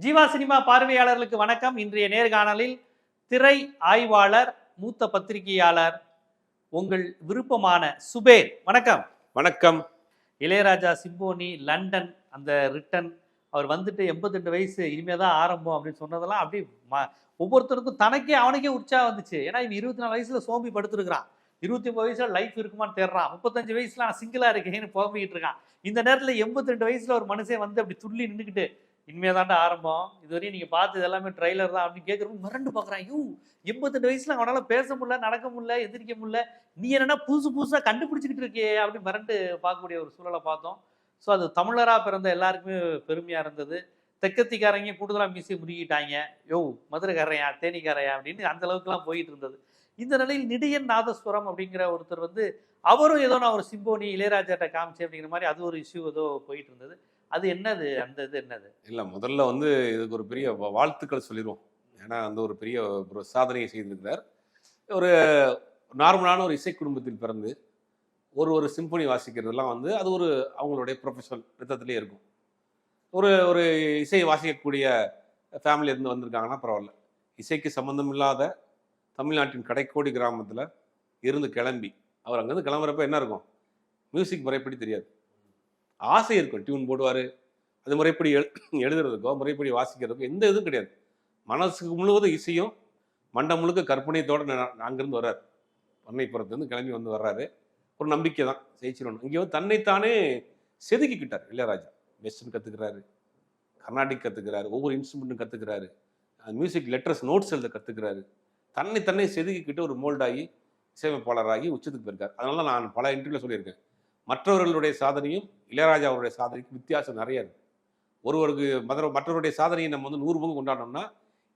Jeeva cinema பார்வையாளர்களுக்கு வணக்கம். இன்றைய நேர்காணலில் திரை ஆய்வாளர் மூத்த பத்திரிகையாளர் உங்கள் விருப்பமான சுபேர். வணக்கம். வணக்கம். இளையராஜா சிம்போனி லண்டன் அந்த ரிட்டன். அவர் வந்துட்டு எண்பத்தெண்டு வயசு இனிமே தான் ஆரம்பம் அப்படின்னு சொன்னதெல்லாம் அப்படியே ம- ஒவ்வொருத்தருக்கும் தனக்கே அவனுக்கே உற்சாகம் வந்துச்சு. ஏன்னா இவன் இருபத்தி நாலு வயசுல சோம்பி படுத்துருக்கான் இருபத்தி ஒன்பது வயசுல லைஃப் இருக்குமான்னு தேடுறான். முப்பத்தஞ்சு வயசுல நான் சிங்கிளா இருக்கேன்னு புலம்பிக்கிட்டு இருக்கான். இந்த நேரத்துல எண்பத்தி ரெண்டு வயசுல ஒரு மனுஷன் வந்து அப்படி துள்ளி நின்றுக்கிட்டு இனிமே தாண்டா ஆரம்பம். இதுவரையும் நீங்கள் பார்த்து எல்லாமே ட்ரைலர் தான் அப்படின்னு கேட்குறவங்க மிரண்டு பார்க்குறான் ஐயோ எண்பத்தெட்டு வயசில் அவனால் பேச முடியல நடக்க முடியல எதிரிக்க முடியல. நீ என்னென்னா புதுசு புதுசாக கண்டுபிடிச்சிக்கிட்டு இருக்கியே அப்படின்னு மிரண்டு பார்க்கக்கூடிய ஒரு சூழலை பார்த்தோம். ஸோ அது தமிழராக பிறந்த எல்லாருக்குமே பெருமையாக இருந்தது. தெக்கத்திக்காரங்க கூடுதலாக மீசை முடிக்கிட்டாங்க யோ மதுரைக்காரையா தேனிக்காரையா அப்படின்னு அந்த அளவுக்குலாம் போயிட்டு இருந்தது. இந்த நிலையில் நிடியன் நாதஸ்வரம் அப்படிங்கிற ஒருத்தர் வந்து அவரும் ஏதோ நான் ஒரு சிம்போனி இளையராஜாட்ட காமிச்சு அப்படிங்கிற மாதிரி அது ஒரு இஷ்யூ ஏதோ போயிட்டு இருந்தது. அது என்னது? அந்த இது என்னது? இல்லை முதல்ல வந்து இதுக்கு ஒரு பெரிய வா- வாழ்த்துக்கள் சொல்லிடுவோம் ஏன்னா வந்து ஒரு பெரிய ஒரு சாதனையை செய்திருக்கிறார். ஒரு நார்மலான ஒரு இசை குடும்பத்தில் பிறந்து ஒரு ஒரு சிம்பனி வாசிக்கிறதெல்லாம் வந்து அது ஒரு அவங்களுடைய ப்ரொஃபஷனல் ரத்தத்திலே இருக்கும். ஒரு ஒரு இசையை வாசிக்கக்கூடிய ஃபேமிலி இருந்து வந்திருக்காங்கன்னா பரவாயில்ல. இசைக்கு சம்மந்தம் இல்லாத தமிழ்நாட்டின் கடைக்கோடி கிராமத்தில் இருந்து கிளம்பி அவர் அங்கேருந்து கிளம்புறப்ப என்ன இருக்கும்? மியூசிக் முறைப்படி தெரியாது. ஆசை இருக்கும். டியூன் போடுவார். அது முறைப்படி எழு எழுதுறதுக்கோ முறைப்படி வாசிக்கிறதுக்கோ எந்த இதுவும் கிடையாது. மனசுக்கு முழுவதும் இசையும் மண்டம் முழுக்க கற்பனையத்தோடு அங்கேருந்து வர்றார். பண்ணைப்புறத்துலேருந்து கிளம்பி வந்து வர்றாரு. ஒரு நம்பிக்கை தான். ஜெயிச்சிடணும் இங்கே வந்து தன்னைத்தானே செதுக்கிக்கிட்டார் இளையராஜா. வெஸ்டர்ன் கற்றுக்கிறாரு கர்நாடிக் கற்றுக்கிறாரு ஒவ்வொரு இன்ஸ்ட்ருமெண்ட்டும் கற்றுக்கிறாரு மியூசிக் லெட்டர்ஸ் நோட்ஸ் எழுத கற்றுக்கிறாரு தன்னை தன்னை செதுக்கிக்கிட்டு ஒரு மோல்டாகி இசையமைப்பாளராகி உச்சத்துக்கு போயிருக்கார். அதனால நான் பல இன்டர்வியூவில் சொல்லியிருக்கேன். மற்றவர்களுடைய சாதனையும் இளையராஜா அவருடைய சாதனைக்கும் வித்தியாசம் நிறைய இருக்குது ஒருவருக்கு மற்ற மற்றவருடைய சாதனையை நம்ம வந்து நூறு பங்கு கொண்டாடணும்னா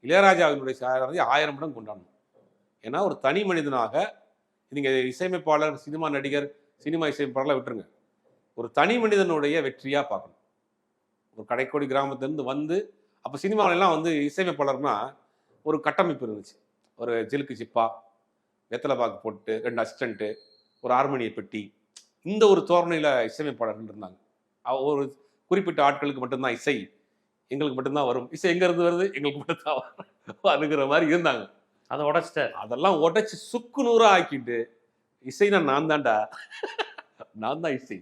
இளையராஜாவினுடைய சாதனையை ஆயிரம் மடங்கு கொண்டாடணும். ஏன்னா ஒரு தனி மனிதனாக நீங்கள் இசையமைப்பாளர் சினிமா நடிகர் சினிமா இசையமைப்பாளர்லாம் விட்டுருங்க. ஒரு தனி மனிதனுடைய வெற்றியாக பார்க்கணும். ஒரு கடைக்கோடி கிராமத்துலேருந்து வந்து அப்போ சினிமாவிலலாம் வந்து இசையமைப்பாளர்னா ஒரு கட்டமைப்பு இருந்துச்சு. ஒரு ஜிலுக்கு சிப்பா வெத்தலை பாக்கு போட்டு ரெண்டு அசிஸ்டண்ட்டு ஒரு ஹார்மோனிய பெட்டி இந்த ஒரு தோரணையில் இசையமைப்பாளர்கள் இருந்தாங்க. ஒரு குறிப்பிட்ட ஆட்களுக்கு மட்டும்தான் இசை எங்களுக்கு மட்டும்தான் வரும். இசை எங்கேருந்து வருது? எங்களுக்கு மட்டும்தான் வரும். அதுங்கிற மாதிரி இருந்தாங்க. அதை உடைச்சிட்டார். அதெல்லாம் உடைச்சு சுக்கு நூறா ஆக்கிட்டு இசைனா நான் தான்டா. நான் தான் இசை.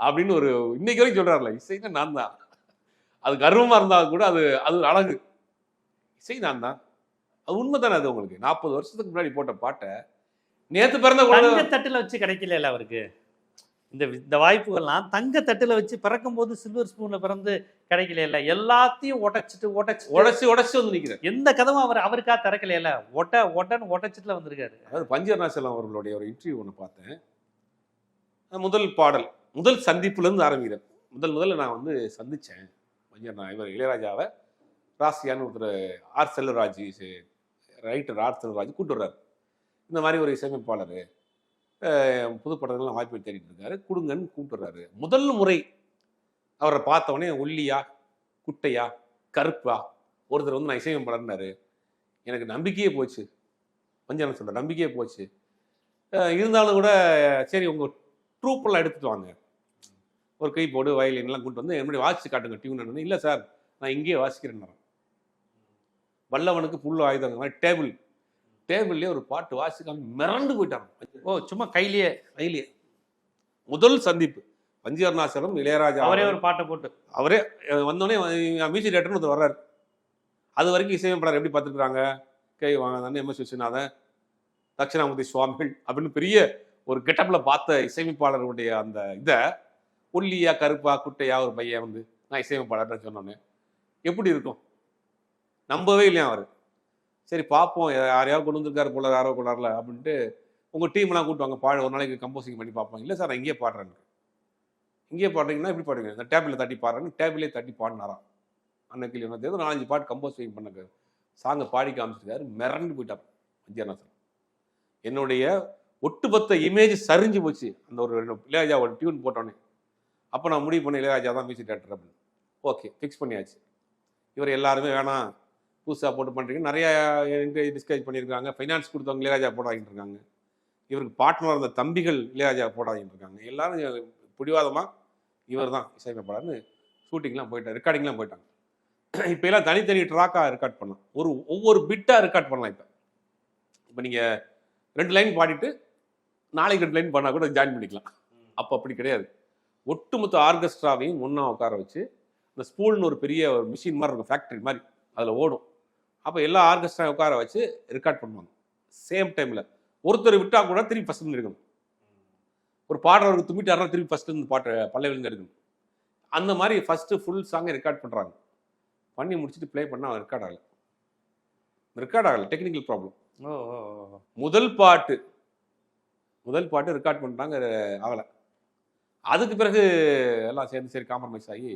அப்படின்னு ஒரு இன்னைக்கு வரைக்கும் சொல்றாருல இசைனா நான் தான். அது கர்வமா இருந்தா கூட அது அது ஒரு அழகு. இசை நான் தான். அது உண்மைதானே அது உங்களுக்கு? நாற்பது வருஷத்துக்கு முன்னாடி போட்ட பாட்டை நேத்து பிறந்த குழந்தை தட்டுல வச்சு கிடைக்கல அவருக்கு. இந்த இந்த வாய்ப்புகள்லாம் தங்க தட்டுல வச்சு பிறக்கும் போது சில்வர் ஸ்பூன்ல பிறந்து கிடைக்கல எல்லாத்தையும் உடைச்சிட்டு உடைச்சு உடைச்சு உடைச்சு வந்து நிக்கிறேன் எந்த கதவும் அவர் அவருக்கா திறக்கல ஒட்ட ஒட்டன்னு உடைச்சிட்டுல வந்திருக்காரு. அதாவது பஞ்சர்நாசலம் அவர்களுடைய ஒரு இன்டர்வியூ ஒன்று பார்த்தேன். முதல் பாடல் முதல் சந்திப்புல இருந்து ஆரம்பிக்கிறேன் முதல் முதல்ல நான் வந்து சந்திச்சேன் பஞ்சர் நான் இவர் இளையராஜாவை. ராசியான்னு ஒருத்தர் R Selvaraj writer R Selvaraj கூட்டு வர்றாரு. இந்த மாதிரி ஒரு இசையமைப்பாளர். புதுப்படங்கள்லாம் வாய்ப்பு தேடிட்டு இருக்காரு. கொடுங்கன்னு கூப்பிட்டு முதல் முறை அவரை பார்த்தவொடனே ஒல்லியா குட்டையா கருப்பா ஒருத்தர் வந்து நான் இசையமைப்பாளர்னாரு எனக்கு நம்பிக்கையே போச்சு. பஞ்சம் சொல்ற நம்பிக்கையே போச்சு. இருந்தாலும் கூட சரி உங்கள் ட்ரூப்பெல்லாம் எடுத்துட்டு வாங்க. ஒரு கை போடு வயலின்லாம் கூப்பிட்டு வந்து என்னுடைய வாசிச்சு காட்டுங்க டியூன் இல்லை சார் நான் இங்கேயே வாசிக்கிறேன் வல்லவனுக்கு புல் ஆயுதம் மாதிரி டேபிள் டேபிள்லேயே ஒரு பாட்டு வாசிக்காம மிரண்டு போயிட்டாங்க. ஓ சும்மா கையிலேயே? கையிலேயே. முதல் சந்திப்பு. பஞ்சவர்ணாசலம் இளையராஜா அவரே ஒரு பாட்டை போட்டு. அவரே வந்தோடனே மியூசிக் டேரக்டர்னு ஒருத்தர் வர்றாரு. அது வரைக்கும் இசையமைப்பாளர் எப்படி பார்த்துருக்காங்க கே வாங்க எம் எஸ் விஸ்வநாதன் தட்சிணாமூர்த்தி சுவாமிகள் அப்படின்னு பெரிய ஒரு கெட்டப்பில் பார்த்த இசையமைப்பாளருடைய அந்த இதை ஒல்லியா கருப்பா குட்டையா ஒரு பையன் வந்து நான் இசையமைப்பாளர்னு சொன்னோன்னே எப்படி இருக்கும்? நம்பவே இல்லையா அவர்? சரி பார்ப்போம் யாரையாவது கொண்டு வந்திருக்காரு போல யாரோ கொண்டாடல அப்படின்ட்டு உங்கள் டீம்லாம் வாங்க. பாடு ஒரு நாளைக்கு கம்போசிங் பண்ணி பார்ப்போம் இல்லை சார் நான் இங்கேயே பாடுறேன். இங்கேயே பாடுறீங்கன்னா எப்படி பாடுங்க. இந்த டேபிளில் தட்டி பாடுறேன்னு டேபிளே தட்டி பாடினாராம். அன்னைக்கு என்ன தெரியுது நாலஞ்சு பாட்டு கம்போசிங் பண்ண சாங்கை பாடி காமிச்சிருக்காரு. மிரண்டு போயிட்டார் மத்தியானம் என்னுடைய ஒட்டுமொத்த இமேஜ் சரிஞ்சு போச்சு. அந்த ஒரு ரெண்டு இளையராஜா ஒரு டியூன் போட்டோன்னே அப்போ நான் முடிவு பண்ண இளையராஜா தான் மியூசிக் டேரக்டர் அப்படின்னு. ஓகே ஃபிக்ஸ் பண்ணியாச்சு. இவர் எல்லாருமே வேணாம். புதுசாக போட்டு பண்ணுறீங்க நிறையா டிஸ்கரேஜ் பண்ணியிருக்காங்க ஃபைனான்ஸ் கொடுத்தவங்க இளையராஜா போட இருக்காங்க இவருக்கு பார்ட்னர் இருந்த தம்பிகள் இளையராஜா போட இருக்காங்க எல்லாரும் பிடிவாதமாக இவர் தான் இசையமைப்பாளர்னு ஷூட்டிங்லாம் போயிட்டார். ரெக்கார்டிங்லாம் போயிட்டாங்க. இப்போ எல்லாம் தனித்தனி ட்ராக்காக ரெக்கார்ட் பண்ணலாம். ஒரு ஒவ்வொரு பிட்டாக ரெக்கார்ட் பண்ணலாம் இப்போ. இப்போ நீங்கள் ரெண்டு லைன் பாடிட்டு நாளைக்கு ரெண்டு லைன் பண்ணால் கூட ஜாயின் பண்ணிக்கலாம். அப்போ அப்படி கிடையாது. ஒட்டுமொத்த ஆர்கெஸ்ட்ராவையும் ஒன்றா உட்கார வச்சு இந்த ஸ்பூல்னு ஒரு பெரிய ஒரு மிஷின் மாதிரி இருக்கும் ஃபேக்ட்ரி மாதிரி. அதில் ஓடும். அப்போ எல்லா ஆர்கெஸ்ட்ரா உட்கார வச்சு ரெக்கார்ட் பண்ணுவாங்க. சேம் டைமில் ஒருத்தர் விட்டா கூட திருப்பி ஃபஸ்ட் எடுக்கணும். ஒரு பாடுறவருக்கு தும்பிட்டாருனா திருப்பி ஃபஸ்ட்டு இருந்து பாட்டு பல்லவிலேருந்து எடுக்கணும். அந்த மாதிரி ஃபஸ்ட்டு ஃபுல் சாங்கை ரெக்கார்ட் பண்ணுறாங்க பண்ணி முடிச்சுட்டு ப்ளே பண்ணால் ரெக்கார்ட் ஆகலை. ரெக்கார்ட் ஆகலை. Technical problem. முதல் பாட்டு முதல் பாட்டு ரெக்கார்ட் பண்ணுறாங்க ஆகலை. அதுக்கு பிறகு எல்லாம் சேர்ந்து சரி காம்ப்ரமைஸ் ஆகி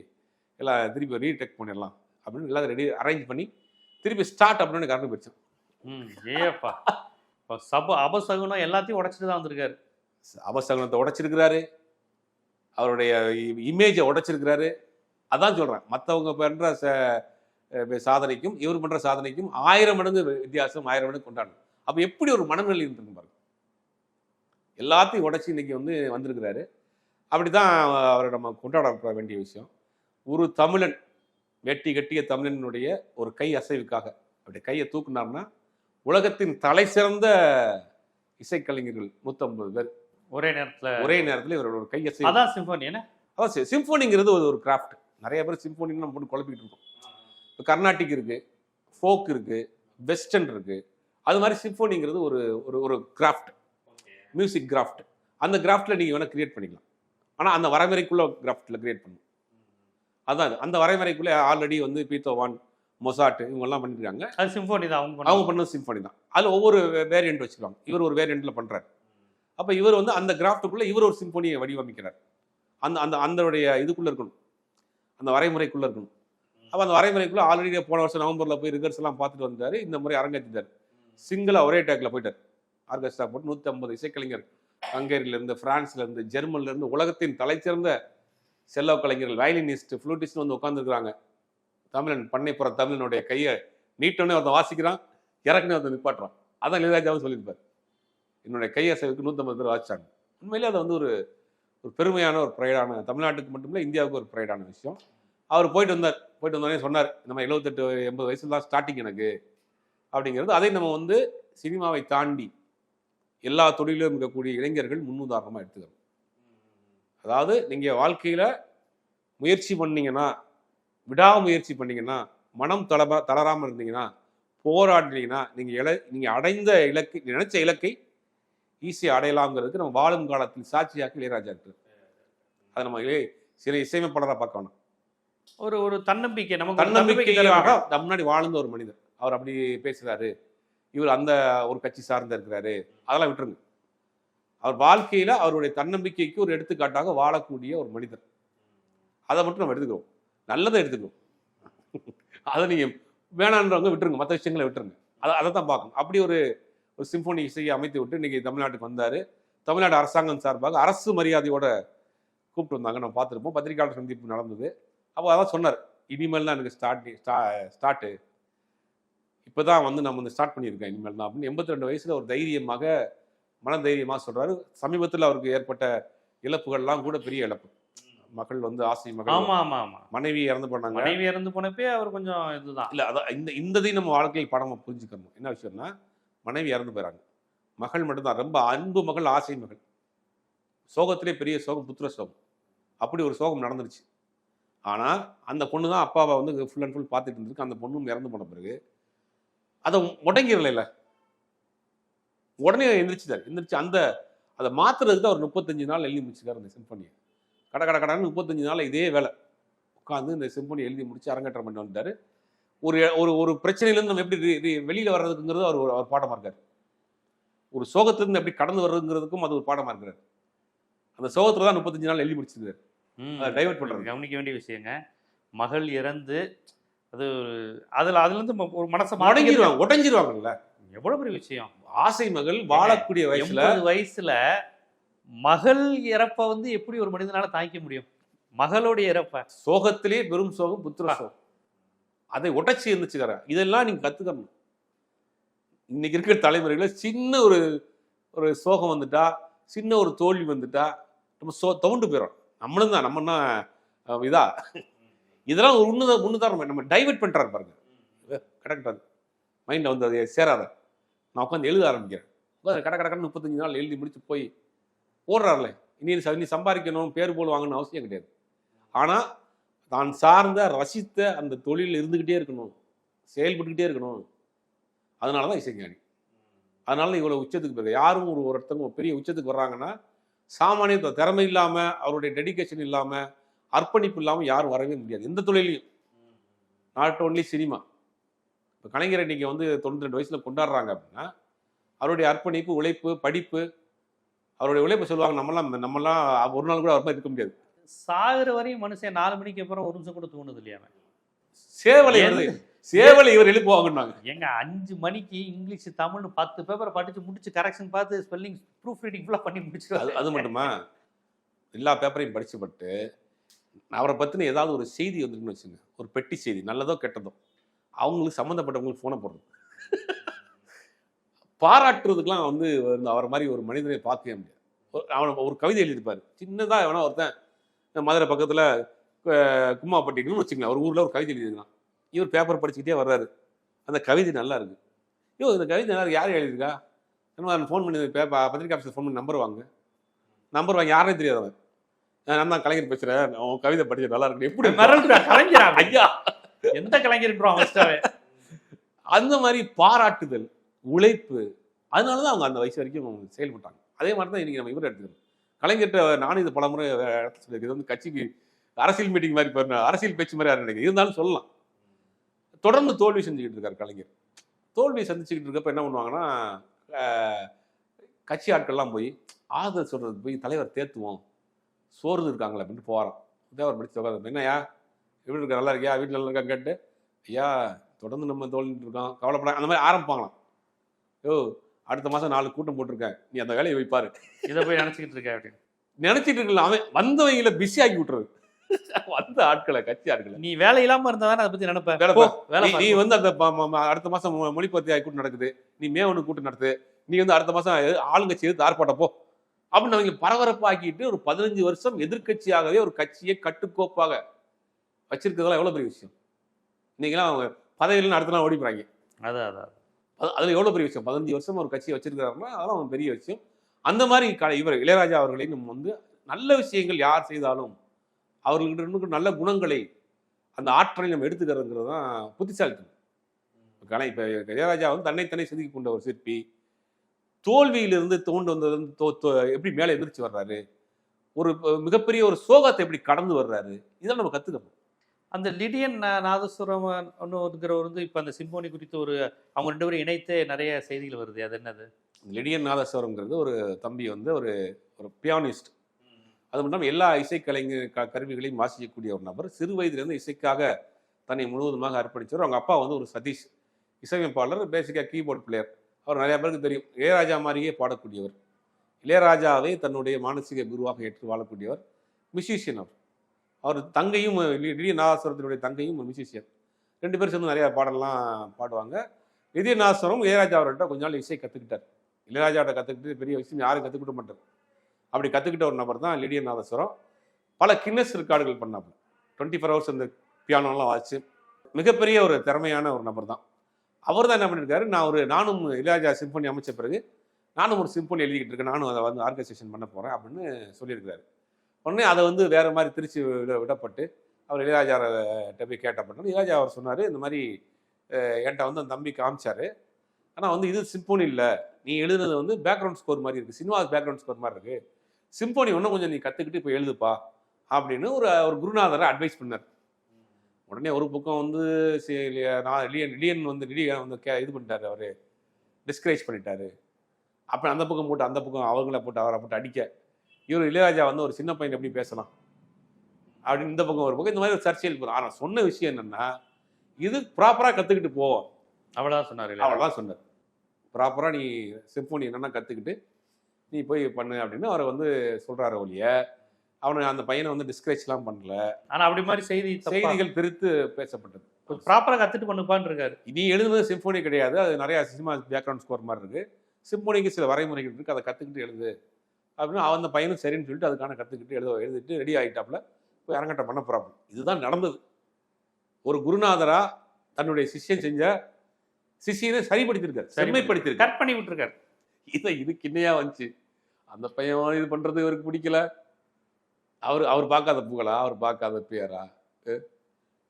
எல்லாம் திருப்பி ரீடெக் பண்ணிடலாம். அப்படின்னு எல்லாம் ரெடி அரேஞ்ச் பண்ணி திருப்பி ஸ்டார்ட் அப்படின்னு கறந்து போயிடுச்சு ம் ஏப்பா. இப்போ சப அபசகுனம் எல்லாத்தையும் உடைச்சிட்டு தான் வந்திருக்காரு. அவசகனத்தை உடைச்சிருக்கிறாரு. அவருடைய இமேஜை உடைச்சிருக்கிறாரு. அதான் சொல்கிறேன் மற்றவங்க பண்ணுற சாதனைக்கும் இவர் பண்ணுற சாதனைக்கும் ஆயிரம் மடங்கு வித்தியாசம் ஆயிரம் மடங்கு கொண்டாடணும். அப்போ எப்படி ஒரு மனநிலை இருந்திருக்கு பாருங்க. எல்லாத்தையும் உடைச்சி இன்னைக்கு வந்து வந்திருக்கிறாரு. அப்படி தான் அவரை நம்ம கொண்டாட வேண்டிய விஷயம். ஒரு தமிழன் வெட்டி கட்டிய தமிழனுடைய ஒரு கை அசைவுக்காக. அப்படி கையை தூக்குனார்னா உலகத்தின் தலை சிறந்த இசைக்கலைஞர்கள் நூற்றம்பது பேர். ஒரே நேரத்துல ஒரே நேரத்தில் இவரோட ஒரு கை அசைவு. அதான் சிம்பனி என்ன? அதான் சிம்போனிங்கிறது ஒரு ஒரு கிராஃப்ட் நிறைய பேர் சிம்போனின்னு நம்ம போட்டு குழப்பிட்டு இருக்கோம். இப்போ கர்நாடிக் இருக்கு ஃபோக் இருக்கு வெஸ்டர்ன் இருக்கு. அது மாதிரி சிம்போனிங்கிறது ஒரு ஒரு ஒரு கிராஃப்ட் மியூசிக் கிராஃப்ட் அந்த கிராஃப்டில் நீங்கள் வேணால் கிரியேட் பண்ணிக்கலாம். ஆனால் அந்த வரைமுறைக்குள்ள கிராஃப்டில் கிரியேட் பண்ணணும். அதான் அது. அந்த வரைமுறைக்குள்ளே ஆல்ரெடி வந்து பீத்தோவான் மொசாட் இவங்கெல்லாம் பண்ணிருக்காங்க அது சிம்பனி தான் அவங்க அவங்க. பண்ணது. சிம்பனி தான். அதில் ஒவ்வொரு வேரியண்ட் வச்சுருவாங்க இவர் ஒரு வேரியண்ட்டில் பண்ணுறாரு அப்போ இவர் வந்து அந்த கிராஃப்ட்டுக்குள்ளே இவர் ஒரு சிம்போனியை வடிவமைக்கிறார். அந்த அந்த அந்தனுடைய இதுக்குள்ளே இருக்கணும். அந்த வரைமுறைக்குள்ளே இருக்கணும். அப்போ அந்த வரைமுறைக்குள்ளே ஆல்ரெடி போன வருஷம் நவம்பரில் போய் ரிகர்ஸ் எல்லாம் பார்த்துட்டு வந்தார். இந்த முறை அரங்கேற்றிட்டார். சிங்கிளாக ஒரே டேக்கில் போயிட்டார். ஆர்கெஸ்ட்ரா போட்டு நூற்றி ஐம்பது இசைக்கலைஞர். ஹங்கேரியிலேருந்து ஃப்ரான்ஸ்லேருந்து ஜெர்மன்லேருந்து உலகத்தின் தலைச்சிறந்த செல்லோ கலைஞர்கள் வயலினிஸ்ட் ஃப்ளூட்டிஸ்ட் வந்து உட்காந்துருக்குறாங்க தமிழன் பண்ணைப்புற தமிழனுடைய கையை நீட்டோன்னே ஒருத்தன் வாசிக்கிறான் இறக்குனே ஒருத்தன் நிப்பாட்டுறான். அதான் இளையராஜாவும் சொல்லியிருப்பார். என்னுடைய கையசைவுக்கு நூற்றம்பது பேர் வாசிச்சாங்க. உண்மையிலே அது வந்து ஒரு ஒரு பெருமையான ஒரு ப்ரைடான தமிழ்நாட்டுக்கு மட்டும் இல்லை இந்தியாவுக்கு ஒரு ப்ரைடான விஷயம். அவர் போயிட்டு வந்தார். போயிட்டு வந்தோடனே சொன்னார் இந்த மாதிரி எழுபத்தெட்டு எண்பது வயசுல தான் ஸ்டார்டிங் எனக்கு. அப்படிங்கிறது அதை நம்ம வந்து சினிமாவை தாண்டி எல்லா தொழிலும் இருக்கக்கூடிய இளைஞர்கள் முன்னுதாரணமாக எடுத்துக்கிறோம் அதாவது நீங்கள் வாழ்க்கையில் முயற்சி பண்ணீங்கன்னா விடாமுயற்சி பண்ணீங்கன்னா மனம் தளப தளராமல் இருந்தீங்கன்னா போராடினீங்கன்னா நீங்கள் இல நீங்கள் அடைந்த இலக்கு நினைச்ச இலக்கை ஈஸியாக அடையலாம்ங்கிறதுக்கு நம்ம வாழும் காலத்தில் சாட்சியாக்கி இளையராஜா இருக்கு. அதை நம்ம சில இசையமைப்பாளராக பார்க்க வேணாம். ஒரு ஒரு தன்னம்பிக்கை நமக்கு தர தன்னம்பிக்கையாக. நம்ம முன்னாடி வாழ்ந்த ஒரு மனிதர். அவர் அப்படி பேசுறாரு. இவர் அந்த ஒரு கட்சி சார்ந்த இருக்கிறாரு. அதெல்லாம் விட்டுருங்க. அவர் வாழ்க்கையில் அவருடைய தன்னம்பிக்கைக்கு ஒரு எடுத்துக்காட்டாக வாழக்கூடிய ஒரு மனிதர். அதை மட்டும் நம்ம எடுத்துக்கிறோம். நல்லதை எடுத்துக்கிறோம். அதை நீங்கள் வேணான்றவங்க விட்டுருங்க. மற்ற விஷயங்களை விட்டுருங்க. அதை அதை தான் பார்க்கணும். அப்படி ஒரு ஒரு சிம்போனி இசையை அமைத்து விட்டு இன்றைக்கி தமிழ்நாட்டுக்கு வந்தார். தமிழ்நாடு அரசாங்கம் சார்பாக அரசு மரியாதையோட கூப்பிட்டு வந்தாங்க. நம்ம பார்த்துருப்போம். பத்திரிகையாளர் சந்திப்பு நடந்தது. அப்போ அதான் சொன்னார். இனிமேல் தான் எனக்கு ஸ்டார்ட் ஸ்டார்ட்டு இப்போ தான் வந்து நம்ம வந்து ஸ்டார்ட் பண்ணியிருக்கேன் இனிமேல் தான் அப்படின்னு. எண்பத்தி ரெண்டு வயசில் ஒரு தைரியமாக மன தைரியமாக சொல்கிறாரு சமீபத்தில் அவருக்கு ஏற்பட்ட இழப்புகள்லாம் கூட பெரிய இழப்பு. மகள் வந்து ஆசை மகள் ஆமா ஆமா ஆமா. மனைவி இறந்து போனாங்க. மனைவி இறந்து போனப்பே அவர் கொஞ்சம் இதுதான். இல்லை அதான் இந்த இந்த இதையும் நம்ம வாழ்க்கையில் படமா புரிஞ்சுக்கணும். என்ன விஷயம்னா மனைவி இறந்து போயிறாங்க. மகள் மட்டும்தான் ரொம்ப அன்பு மகள் ஆசை மகள். சோகத்திலே பெரிய சோகம் புத்திர சோகம். அப்படி ஒரு சோகம் நடந்துருச்சு. ஆனால் அந்த பொண்ணு தான் அப்பாவை வந்து ஃபுல் அண்ட் ஃபுல் பார்த்துட்டு இருந்திருக்கு. அந்த பொண்ணும் இறந்து போன பிறகு அதை முடங்கிடல உடனே எந்திரிச்சிட்டார். எந்திரிச்சு அந்த அதை மாத்துறதுக்கு தான் ஒரு முப்பத்தஞ்சு நாள் எழுதி முடிச்சிருக்காரு இந்த சிம்பனியை கட கட கடன்னு முப்பத்தஞ்சு நாள் இதே வேலை. உட்காந்து இந்த சிம்பனி எழுதி முடிச்சு அரங்கேற்றம் பண்ணிட்டு வந்துட்டாரு. ஒரு ஒரு ஒரு பிரச்சனையிலேருந்து நம்ம எப்படி வெளியில வர்றதுங்கிறது அவர் ஒரு- அவர் பாடமா இருக்காரு. ஒரு சோகத்திலிருந்து எப்படி கடந்து வர்றதுங்கிறதுக்கும் அது ஒரு பாடமா இருக்கிறார் அந்த சோகத்துல தான் முப்பத்தஞ்சு நாள் எழுதி முடிச்சிருக்காரு. அதை டைவர்ட் பண்றது. கவனிக்க வேண்டிய விஷயங்க. மகள் இறந்து அது ஒரு- அதுல அதுல இருந்து ம- ஒரு மனசை முடங்கிடுவாங்க உடஞ்சிருவாங்கல்ல. எவ்வளவு பெரிய விஷயம்? ஆசை மகள் வாழக்கூடிய வயசுல வயசுல மகள் இறப்ப வந்து எப்படி ஒரு மனிதனால தாங்கிக்க முடியும்? மகளுடைய இறப்ப. சோகத்திலே பெரும் சோகம் புத்திர சோகம். அதை உடைச்சி இருந்துச்சுக்கார இதெல்லாம் நீங்க கத்துக்கணும். இன்னைக்கு இருக்கிற தலைமுறைகளை சின்ன ஒரு ஒரு சோகம் வந்துட்டா சின்ன ஒரு தோல்வி வந்துட்டா நம்ம சோ தவுண்டு போயிடும் நம்மளும் தான் நம்மனா இதா? இதெல்லாம் ஒரு உன்னத முன்னுதாரணம் நம்ம டைவர்ட் பண்ணுறாரு பாருங்க. கரெக்டாக மைண்டில் வந்து அது சேராத. நான் உட்காந்து எழுத ஆரம்பிக்கிறேன். உட்காந்து கடை கடை முப்பத்தஞ்சு நாள் எழுதி முடிச்சு போய் ஓடுறாருல இனி ச- சம்பாதிக்கணும் பேர் போல் வாங்கணும் அவசியம் கிடையாது. ஆனால் தான் சார்ந்த ரசித்த அந்த தொழில் இருந்துக்கிட்டே இருக்கணும். செயல்பட்டுக்கிட்டே இருக்கணும். அதனால தான் இசைஞானி. அதனால தான் இவ்வளோ உச்சத்துக்கு போயிருக்கு யாரும் ஒரு ஒருத்தவங்க ஒரு பெரிய உச்சத்துக்கு வர்றாங்கன்னா சாமானிய திறமை இல்லாமல் அவருடைய டெடிகேஷன் இல்லாமல் அர்ப்பணிப்பு இல்லாமல் யாரும் வரவே முடியாது. எந்த தொழிலையும். நாட் ஓன்லி சினிமா இப்போ கலைஞரை இன்னைக்கு வந்து தொண்ணூற்றி ரெண்டு வயசில் கொண்டாடுறாங்க அப்படின்னா அவருடைய அர்ப்பணிப்பு உழைப்பு படிப்பு அவருடைய உழைப்பு சொல்லுவாங்க நம்மலாம் நம்மலாம் ஒரு நாள் கூட அவர் மாதிரி இருக்க முடியாது. சாகுற வரையும் மனுஷன் நாலு மணிக்கு அப்புறம் ஒரு நிமிஷம் கூட தூணுது இல்லையா? சேவலை சேவலை இவர் எழுப்புவாங்கன்னாங்க. ஏங்க அஞ்சு மணிக்கு இங்கிலீஷ் தமிழ்னு பத்து பேப்பரை படிச்சு முடிச்சு கரெக்ஷன் பார்த்து ஸ்பெல்லிங் ப்ரூஃப் ரீடிங் ஃபுல்லாக பண்ணி அது முடிச்சிருவாரு. அது மட்டுமா? எல்லா பேப்பரையும் படிச்சு பட்டு அவரை பற்றின ஏதாவது ஒரு செய்தி வந்துருக்குன்னு வச்சுங்க. ஒரு பெட்டி செய்தி நல்லதோ கெட்டதோ. அவங்களுக்கு சம்மந்தப்பட்டவங்களுக்கு ஃபோனை போடுறது. பாராட்டுறதுக்கெலாம் வந்து இந்த அவரை மாதிரி ஒரு மனிதனை பார்க்கவே முடியாது. அவனை ஒரு கவிதை எழுதியிருப்பார். சின்னதாக எவனா ஒருத்தன் மதுரை பக்கத்தில் கும்மாப்பட்டின்னு வச்சுக்கலாம் ஒரு ஊரில் ஒரு கவிதை எழுதியிருக்கான் இவர் பேப்பர் படிச்சுக்கிட்டே வர்றாரு. அந்த கவிதை நல்லா இருக்கு. ஐயோ இந்த கவிதை நல்லா யார் எழுதியிருக்கா? என்ன ஃபோன் பண்ணி பேப்பர் பத்திரிக்கை ஆஃபீஸில் ஃபோன் பண்ணி நம்பர் வாங்க நம்பர் வாங்கி யாருனே தெரியாது அவன். நான் தான் கலைஞர் பேசுகிறேன் உன் கவிதை படிச்சு நல்லா இருக்கு. எப்படி? கலைஞரா? அவன்? ஐயா. எந்த கலைஞர் அந்த மாதிரி பாராட்டுதல் உழைப்பு அதனால தான் அவங்க அந்த வயசு வரைக்கும் அவங்க செயல்பட்டாங்க. அதே மாதிரி தான் இன்னைக்கு நம்ம இவர் எடுத்துக்கணும். கலைஞர்கிட்ட நானும் இது பலமுறை இடத்துல சொல்லியிருக்கேன். இது வந்து கட்சிக்கு அரசியல் மீட்டிங் மாதிரி பாருங்க அரசியல் பேச்சு மாதிரி யாரும் நினைக்கிறேன் இருந்தாலும் சொல்லலாம். தொடர்ந்து தோல்வி செஞ்சுக்கிட்டு இருக்கார் கலைஞர். தோல்வி சந்திச்சுக்கிட்டு இருக்கப்ப என்ன பண்ணுவாங்கன்னா கட்சி ஆட்கள்லாம் போய் ஆதரவு சொல்றது போய் தலைவர் தேத்துவோம். சோர்ந்து இருக்காங்களே அப்படின்ட்டு போகிறோம் தேவர் படிச்சு உட்காந்து எப்படி இருக்க? நல்லா இருக்கியா? வீட்டில் நல்லா இருக்கா? கேட்டு ஐயா தொடர்ந்து நம்ம தோல்விட்டு இருக்கோம். கவலைப்பட அந்த மாதிரி ஆரம்பிப்பாங்களாம். யோ அடுத்த மாதம் நாலு கூட்டம் போட்டிருக்கேன். நீ அந்த வேலையை வைப்பாரு இதை போய் நினைச்சுக்கிட்டு இருக்க அப்படின்னு. நினைச்சிட்டு இருக்கலாம் அவன் வந்தவங்களை பிஸி ஆக்கி விட்டுறது வந்த ஆட்களை கட்சி ஆட்களை. நீ வேலை இல்லாம இருந்தா அதை பத்தி நினைப்ப? வேலை போ, பாரு. வேலை நீ-. வந்து அந்த அடுத்த மாசம் மொழிப்பத்தி கூட்டம் நடக்குது. நீ மே ஒன்று கூட்டம் நடத்து. நீ வந்து அடுத்த மாசம் ஆளுங்கட்சி எதிர்த்து ஆர்ப்பாட்டம் போ. அப்படின்னு அவங்க பரபரப்பாக்கிட்டு ஒரு பதினஞ்சு வருஷம் எதிர்க்கட்சியாகவே ஒரு கட்சியை கட்டுக்கோப்பாக வச்சிருக்கிறதெல்லாம் எவ்வளவு பெரிய விஷயம்? இன்னைக்கெல்லாம் அவங்க பதவியில அடுத்த நாள் ஓடி போறாங்க. அதான் அதான் அது அதில் எவ்வளோ பெரிய விஷயம்? பதினஞ்சு வருஷம் ஒரு கட்சியை வச்சிருக்காருன்னா அதெல்லாம் ஒரு பெரிய விஷயம். அந்த மாதிரி க இவர் இளையராஜா அவர்களை நம்ம வந்து நல்ல விஷயங்கள் யார் செய்தாலும் அவர்கள்ட்ட இருந்து நல்ல குணங்களை அந்த ஆற்றலை நம்ம எடுத்துக்கிறதுங்கிறது தான் புத்திசாலித்தனம். கலை இப்போ இளையராஜா வந்து தன்னைத்தன்னை செதுக்கி கொண்ட ஒரு சிற்பி. தோல்வியிலிருந்து தோண்டு வந்தது வந்து தோ- தோ- எப்படி மேலே எதிர்த்து வர்றாரு? ஒரு மிகப்பெரிய ஒரு சோகத்தை எப்படி கடந்து வர்றாரு? இதெல்லாம் நம்ம கற்றுக்கணும் அந்த லிடியன் நாதஸ்வரம் ஒன்றுங்கிறவர் வந்து இப்ப அந்த சிம்போனி குறித்து ஒரு அவங்க ரெண்டு பேரும் இணைத்து நிறைய செய்திகள் வருது அது என்னது? லிடியன் நாதஸ்வரம்ங்கிறது ஒரு தம்பி வந்து ஒரு ஒரு பியானிஸ்ட் அது மட்டும் இல்லாமல் எல்லா இசைக்கலைஞர் க கருவிகளையும் வாசிக்கக்கூடிய ஒரு நபர். சிறு வயதிலிருந்து இசைக்காக தன்னை முழுவதுமாக அர்ப்பணிச்சவர். அவங்க அப்பா வந்து ஒரு சதீஷ் இசையமைப்பாளர் பேசிக்காக கீபோர்ட் பிளேயர் அவர் நிறைய பேருக்கு தெரியும். இளையராஜா மாதிரியே பாடக்கூடியவர். இளையராஜாவை தன்னுடைய மானசீக குருவாக ஏற்று வாழக்கூடியவர். மியூசிஷியன் அவர். அவர் தங்கையும் லி- லிடியன் தங்கையும் ஒரு மியூசிஷியன் ரெண்டு பேரும் சேர்ந்து நிறையா பாடல்லாம் பாடுவாங்க. லிடியன் நாதஸ்வரம் இளையராஜா அவர்கிட்ட கொஞ்ச நாள் இசை கற்றுக்கிட்டார் இளையராஜாட்ட கற்றுக்கிட்டு பெரிய விஷயம் யாரும் கற்றுக்கிட்ட மாட்டார். அப்படி கற்றுக்கிட்ட ஒரு நபர் தான் லிடிய நாதஸ்வரம். பல கின்னஸ் ரெக்கார்டுகள் பண்ணாப்புல. டுவெண்ட்டி ஃபோர் ஹவர்ஸ் அந்த பியானோலாம் வாச்சு. மிகப்பெரிய ஒரு திறமையான ஒரு நபர் தான். அவர் தான் என்ன பண்ணியிருக்காரு நான் ஒரு நானும் இளையராஜா சிம்பனி அமைச்ச பிறகு நானும் ஒரு சிம்பனி எழுதிக்கிட்டு இருக்கேன். நானும் அதை வந்து ஆர்கனைசேஷன் பண்ண போகிறேன் அப்படின்னு சொல்லியிருக்காரு உடனே அதை வந்து வேறு மாதிரி திருச்சி விட விடப்பட்டு அவர் இளையராஜா போய் கேட்டப்பட்டோம். இளையராஜா அவர் சொன்னார் இந்த மாதிரி என்கிட்ட வந்து அந்த தம்பி காமிச்சார். ஆனால் வந்து இது சிம்போனி இல்லை. நீ எழுதுனது வந்து பேக்ரவுண்ட் ஸ்கோர் மாதிரி இருக்குது சினிமா பேக்ரவுண்ட் ஸ்கோர் மாதிரி இருக்குது சிம்போனி இன்னும் கொஞ்சம் நீ கற்றுக்கிட்டு இப்போ எழுதுப்பா அப்படின்னு ஒரு ஒரு குருநாதரை அட்வைஸ் பண்ணார். உடனே ஒரு பக்கம் வந்து நான் லியன் லியன் வந்து லியன் வந்து கே இது பண்ணிட்டாரு அவர். டிஸ்கரேஜ் பண்ணிட்டாரு. அப்புறம் அந்த பக்கம் போட்டு அந்த பக்கம் அவங்கள போட்டு அவரை போட்டு அடிக்க. இவர் இளையராஜா வந்து ஒரு சின்ன பையன் எப்படி பேசலாம்? அப்படின்னு இந்த பக்கம் ஒரு பக்கம். இந்த மாதிரி ஒரு சர்ச்சையில் போகிறோம் ஆனால் சொன்ன விஷயம் என்னன்னா இது ப்ராப்பராக கற்றுக்கிட்டு போவோம் அவ்வளவுதான் சொன்னாரு? அவ்வளோதான் சொன்னார். ப்ராப்பராக நீ சிம்போனி என்னென்னா கற்றுக்கிட்டு நீ போய் பண்ணு அப்படின்னு அவரை வந்து சொல்கிறாரு ஒழிய அவனை அந்த பையனை வந்து டிஸ்கரேஜ்லாம் பண்ணல. ஆனா அப்படி மாதிரி செய்தி செய்திகள் பிரித்து பேசப்பட்டது. ப்ராப்பரா கத்துட்டு பண்ணுப்பான்னு இருக்காரு. நீ எழுதுனது சிம்போனி கிடையாது. அது நிறைய சினிமா பேக்ரவுண்ட் ஸ்கோர் மாதிரி இருக்கு. சிம்போனிக்கு சில வரைமுறைகள் இருக்கு. அதை கற்றுக்கிட்டு எழுது. அப்படின்னு அந்த பையனும் சரின்னு சொல்லிட்டு அதுக்கான கற்றுக்கிட்டு எழுத எழுதிட்டு ரெடி ஆகிட்டாப்புல போய் அரங்கட்டம் பண்ண போறாப்புல. இதுதான் நடந்தது. ஒரு குருநாதரா தன்னுடைய சிஷ்யன் செஞ்ச சிஷியனை சரிப்படுத்தியிருக்காரு செம்மைப்படுத்தியிருக்காரு. கட் பண்ணி விட்டுருக்காரு இதை இது கிண்ணையா வந்துச்சு. அந்த பையன் இது பண்றது இவருக்கு பிடிக்கல. அவர் அவர் பார்க்காத புகழா? அவர் பார்க்காத பேரா?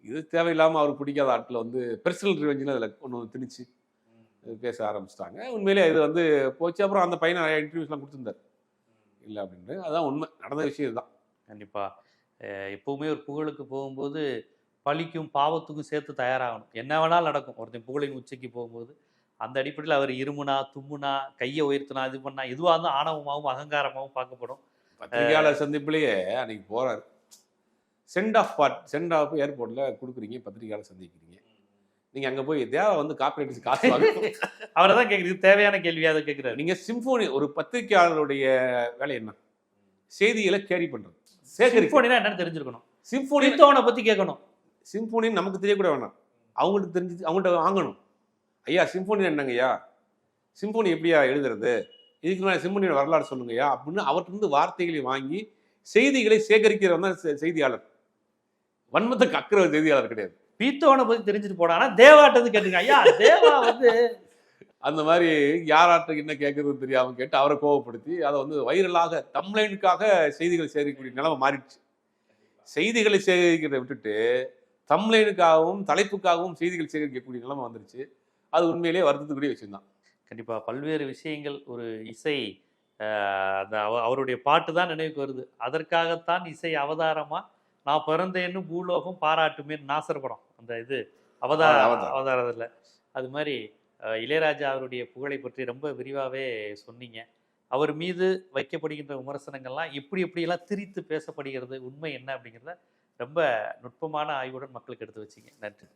இது தேவையில்லாம அவருக்கு பிடிக்காத ஆட்கள் வந்து பெர்சனல் ரிவெஞ்சில் அதில் ஒன்று திணிச்சு பேச ஆரம்பிச்சிட்டாங்க. உண்மையிலே இது வந்து போச்சு. அப்புறம் அந்த பையனை நிறைய இன்டர்வியூஸ்லாம் கொடுத்துருந்தார். இல்லை அப்படின்ட்டு அதான் உண்மை. நடந்த விஷயம் இதுதான் கண்டிப்பா. அஹ் எப்பவுமே ஒரு புகழுக்கு போகும்போது பழிக்கும் பாவத்துக்கும் சேர்த்து தயாராகணும். என்ன வேணாலும் நடக்கும். ஒருத்தன் புகழின் உச்சிக்கு போகும்போது அந்த அடிப்படையில் அவர் இருமுனா தும்முனா கையை உயர்த்தினா இது பண்ணா எதுவாக இருந்தாலும் ஆணவமாகவும் அகங்காரமாகவும் பார்க்கப்படும். பத்திரிகையாளர் சந்திப்புலயே அன்னைக்கு போறாரு. Send off party send off ஏர்போர்ட்ல கொடுக்குறீங்க பத்திரிகையாளர் சந்திக்கிறீங்க. நீங்க அங்க போய் தேவை வந்து காப்பி காசு அவரை தான் கேட்குறது தேவையான கேள்வியாக அதை கேட்குறாரு நீங்க சிம்போனி ஒரு பத்திரிகையாளருடைய வேலை என்ன? செய்திகளை கேரி பண்றது. சிம்போனினா என்னன்னு தெரிஞ்சிருக்கணும். சிம்போனி பிரித்தோனை பத்தி கேட்கணும். சிம்போனி நமக்கு தெரியக்கூட வேணாம். அவங்களுக்கு தெரிஞ்சு அவங்கள்ட்ட வாங்கணும். ஐயா சிம்போனி என்னங்கய்யா சிம்போனி எப்படியா எழுதுறது? இதுக்கு மேலே சிம்போனியோட வரலாறு சொல்லுங்கய்யா அப்படின்னு அவர்கிட்ட இருந்து வார்த்தைகளை வாங்கி செய்திகளை சேகரிக்கிறவன் தான் செய்தியாளர். வன்மத்தை கக்கிற செய்தியாளர் கிடையாது. பீத்தோனை பத்தி தெரிஞ்சுட்டு போனா ஆனா தேவாட்டது கேட்டுங்க ஐயா தேவா வந்து அந்த மாதிரி யாராட்ட என்ன கேட்கறதுன்னு தெரியாம கேட்டு அவரை கோவப்படுத்தி அதை வந்து வைரலாக தம்லைனுக்காக செய்திகள் சேகரிக்கக்கூடிய நிலைமை மாறிடுச்சு. செய்திகளை சேகரிக்கிறதை விட்டுட்டு தம்லைனுக்காகவும் தலைப்புக்காகவும் செய்திகள் சேகரிக்கக்கூடிய நிலைமை வந்துருச்சு. அது உண்மையிலேயே வருத்தத்துக்குரிய விஷயம் தான் கண்டிப்பா பல்வேறு விஷயங்கள் ஒரு இசை அந்த அவ- அவருடைய பாட்டு தான் நினைவுக்கு வருது. அதற்காகத்தான் இசை அவதாரமா நான் பிறந்தேன்னு பூலோகம் பாராட்டுமே நாசர் படம் அந்த இது அவதார. அவதாரத்தில். அது மாதிரி இளையராஜா அவருடைய புகழை பற்றி ரொம்ப விரிவாகவே சொன்னீங்க. அவர் மீது வைக்கப்படுகின்ற விமர்சனங்கள்லாம் எப்படி எப்படியெல்லாம் திரித்து பேசப்படுகிறது உண்மை என்ன அப்படிங்கிறத ரொம்ப நுட்பமான ஆய்வுடன் மக்களுக்கு எடுத்து வச்சீங்க. நன்றி.